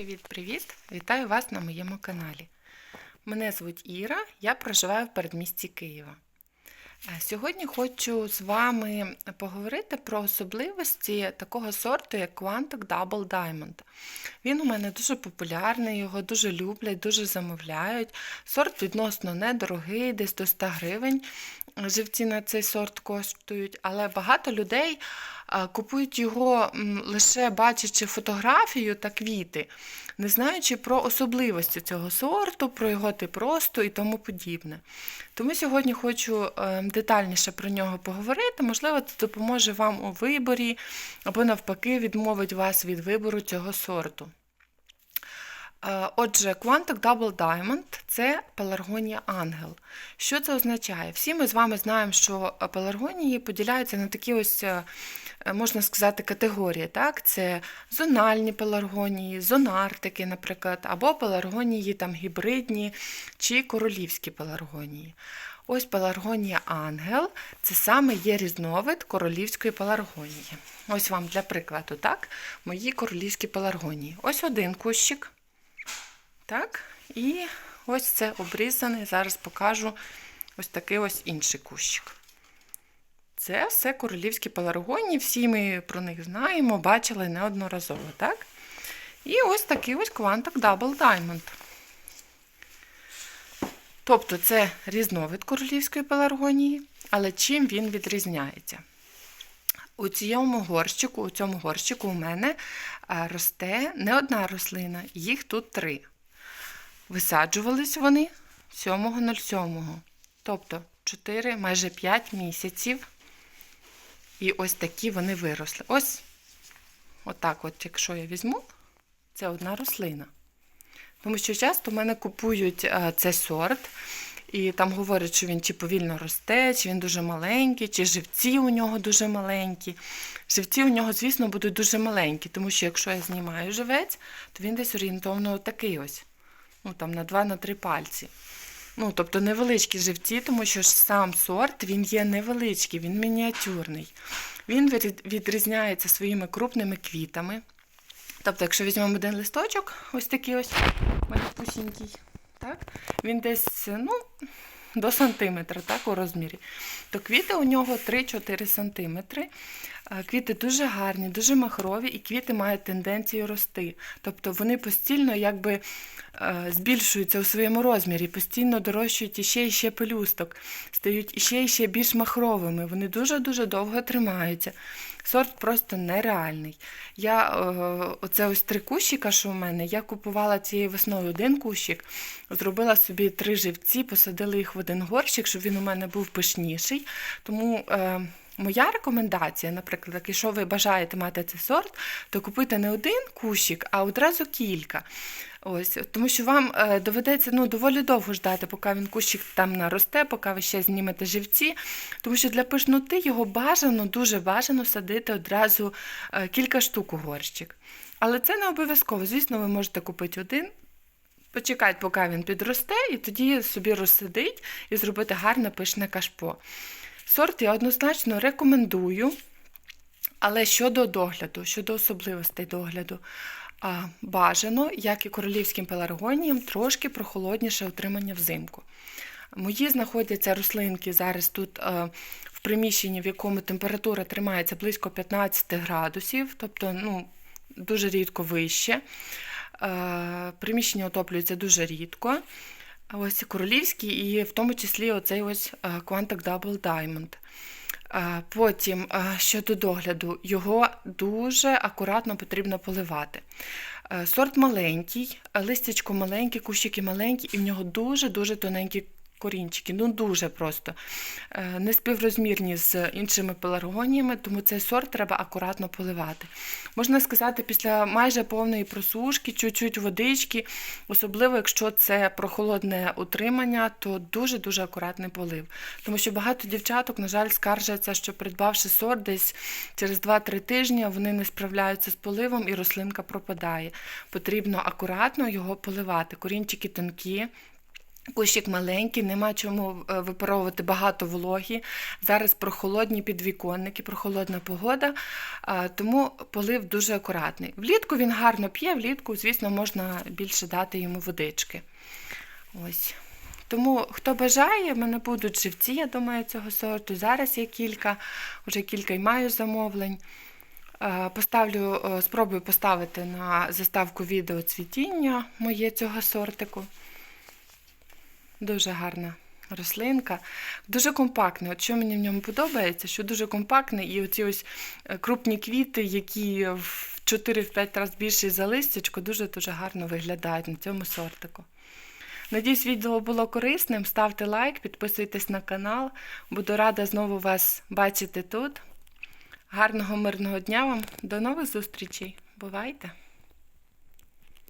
Привіт-привіт! Вітаю вас на моєму каналі. Мене звуть Іра, я проживаю в передмісті Києва. Е, Сьогодні хочу з вами поговорити про особливості такого сорту, як Quantic Double Diamond. Він у мене дуже популярний, його дуже люблять, дуже замовляють. Сорт відносно недорогий, десь до 100 гривень. Живці на цей сорт коштують, але багато людей купують його лише бачачи фотографію та квіти, не знаючи про особливості цього сорту, про його тип росту і тому подібне. Тому сьогодні хочу е, детальніше про нього поговорити. Можливо, це допоможе вам у виборі або навпаки відмовить вас від вибору цього сорту. Е, Отже, Quantic Double Diamond це пеларгонія ангел. Що це означає? Всі ми з вами знаємо, що пеларгонії поділяються на такі ось, е, можна сказати, категорії. Так? Це зональні пеларгонії, зонартики, наприклад, або пеларгонії там, гібридні чи королівські пеларгонії. Ось пеларгонія ангел це саме є різновид королівської пеларгонії. Ось вам для прикладу, так, мої королівські пеларгонії. Ось один кущик. Так, і ось це обрізаний. Зараз покажу ось такий ось інший кущик. Це все королівські пеларгонії, всі ми про них знаємо, бачили неодноразово, так? І ось такий ось Quantic Double Diamond. Тобто це різновид королівської пеларгонії, але чим він відрізняється? У цьому горщику, у цьому горщику у мене росте не одна рослина, їх тут три. Висаджувались вони 7.07. Тобто 4, майже 5 місяців. І ось такі вони виросли. Ось, отак, от, якщо я візьму, це одна рослина. Тому що часто в мене купують а, цей сорт, і там говорять, що він чи повільно росте, чи він дуже маленький, чи живці у нього дуже маленькі. Живці у нього, звісно, будуть дуже маленькі, тому що якщо я знімаю живець, то він десь орієнтовно такий ось ну, там, на 2-3 пальці. Ну, Тобто невеличкі живці, тому що сам сорт він є невеличкий, він мініатюрний. Він відрізняється своїми крупними квітами. Тобто, якщо візьмемо один листочок, ось такий ось малюпусінький, так, він десь ну, до сантиметра так, у розмірі, то квіти у нього 3-4 сантиметри. Квіти дуже гарні, дуже махрові, і квіти мають тенденцію рости. Тобто вони постійно якби збільшуються у своєму розмірі, постійно дорощують іще і ще пелюсток, стають іще і ще більш махровими. Вони дуже-дуже довго тримаються. Сорт просто нереальний. Я оце ось три кущика, що в мене, я купувала цією весною один кущик, зробила собі три живці, посадила їх в один горщик, щоб він у мене був пишніший. Тому Моя рекомендація, наприклад, якщо ви бажаєте мати цей сорт, то купуйте не один кущик, а одразу кілька. Ось, Тому що вам е, доведеться ну, доволі довго ждати, поки він кущик там наросте, поки ви ще знімете живці. Тому що для пишноти його бажано, дуже бажано садити одразу е, кілька штук у горщик. Але це не обов'язково. Звісно, ви можете купити один. Почекати, поки він підросте, і тоді собі розсадить і зробити гарне пишне кашпо. Сорт я однозначно рекомендую, але щодо догляду, щодо особливостей догляду, бажано, як і королівським пеларгоніям, трошки прохолодніше утримання взимку. Мої знаходяться рослинки зараз тут в приміщенні, в якому температура тримається близько 15 градусів, тобто ну, дуже рідко вище. Приміщення отоплюється дуже рідко. Ось королівський, і в тому числі оцей ось Quantic Double Diamond. Потім, щодо догляду, його дуже акуратно потрібно поливати. Сорт маленький, листячко маленьке, кущики маленькі, і в нього дуже-дуже тоненькі корінчики, ну дуже просто не співрозмірні з іншими пеларгоніями, тому цей сорт треба акуратно поливати. Можна сказати, після майже повної просушки, чуть-чуть водички, особливо, якщо це прохолодне утримання, то дуже-дуже акуратний полив. Тому що багато дівчаток, на жаль, скаржаться, що придбавши сорт десь через 2-3 тижні, вони не справляються з поливом і рослинка пропадає. Потрібно акуратно його поливати. Корінчики тонкі. Кущик маленький, нема чому е, випаровувати багато вологі. Зараз прохолодні підвіконники, прохолодна погода, тому полив дуже акуратний. Влітку він гарно п'є, влітку, звісно, можна більше дати йому водички. Ось. Тому, хто бажає, в мене будуть живці, я думаю, цього сорту. Зараз є кілька, вже кілька й маю замовлень. Е, Поставлю, е, спробую поставити на заставку відео цвітіння моє цього сортику. Дуже гарна рослинка. Дуже компактний. От що мені в ньому подобається, що дуже компактний, і оці ось е, крупні квіти, які в 4-5 разів більші за листячко, дуже-дуже гарно виглядають на цьому сортику. Надіюсь, відео було корисним. Ставте лайк, підписуйтесь на канал. Буду рада знову вас бачити тут. Гарного мирного дня вам. До нових зустрічей. Бувайте!